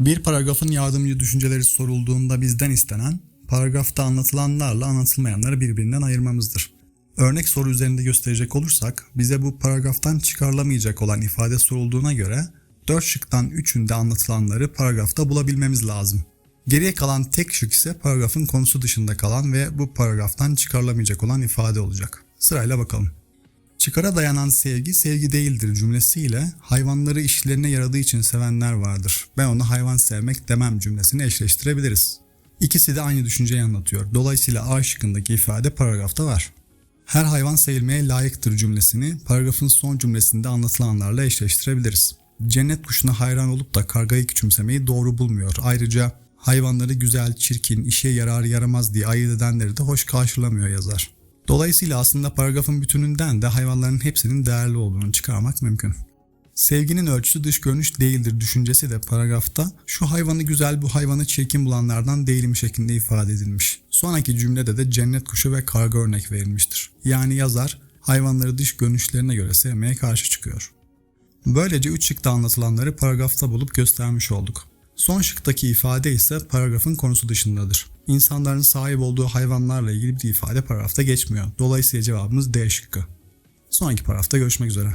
Bir paragrafın yardımcı düşünceleri sorulduğunda bizden istenen, paragrafta anlatılanlarla anlatılmayanları birbirinden ayırmamızdır. Örnek soru üzerinde gösterecek olursak, bize bu paragraftan çıkarılamayacak olan ifade sorulduğuna göre 4 şıktan 3'ünde anlatılanları paragrafta bulabilmemiz lazım. Geriye kalan tek şık ise paragrafın konusu dışında kalan ve bu paragraftan çıkarılamayacak olan ifade olacak. Sırayla bakalım. Çıkara dayanan sevgi sevgi değildir cümlesiyle hayvanları işlerine yaradığı için sevenler vardır. Ben ona hayvan sevmek demem cümlesini eşleştirebiliriz. İkisi de aynı düşünceyi anlatıyor. Dolayısıyla A şıkkındaki ifade paragrafta var. Her hayvan sevilmeye layıktır cümlesini paragrafın son cümlesinde anlatılanlarla eşleştirebiliriz. Cennet kuşuna hayran olup da kargayı küçümsemeyi doğru bulmuyor. Ayrıca hayvanları güzel, çirkin, işe yarar yaramaz diye ayırt edenleri de hoş karşılamıyor yazar. Dolayısıyla aslında paragrafın bütününden de hayvanların hepsinin değerli olduğunu çıkarmak mümkün. Sevginin ölçüsü dış görünüş değildir düşüncesi de paragrafta şu hayvanı güzel bu hayvanı çirkin bulanlardan değilim şeklinde ifade edilmiş. Sonraki cümlede de cennet kuşu ve karga örnek verilmiştir. Yani yazar hayvanları dış görünüşlerine göre sevmeye karşı çıkıyor. Böylece üç şıkta anlatılanları paragrafta bulup göstermiş olduk. Son şıktaki ifade ise paragrafın konusu dışındadır. İnsanların sahip olduğu hayvanlarla ilgili bir ifade paragrafta geçmiyor. Dolayısıyla cevabımız D şıkkı. Sonraki paragrafta görüşmek üzere.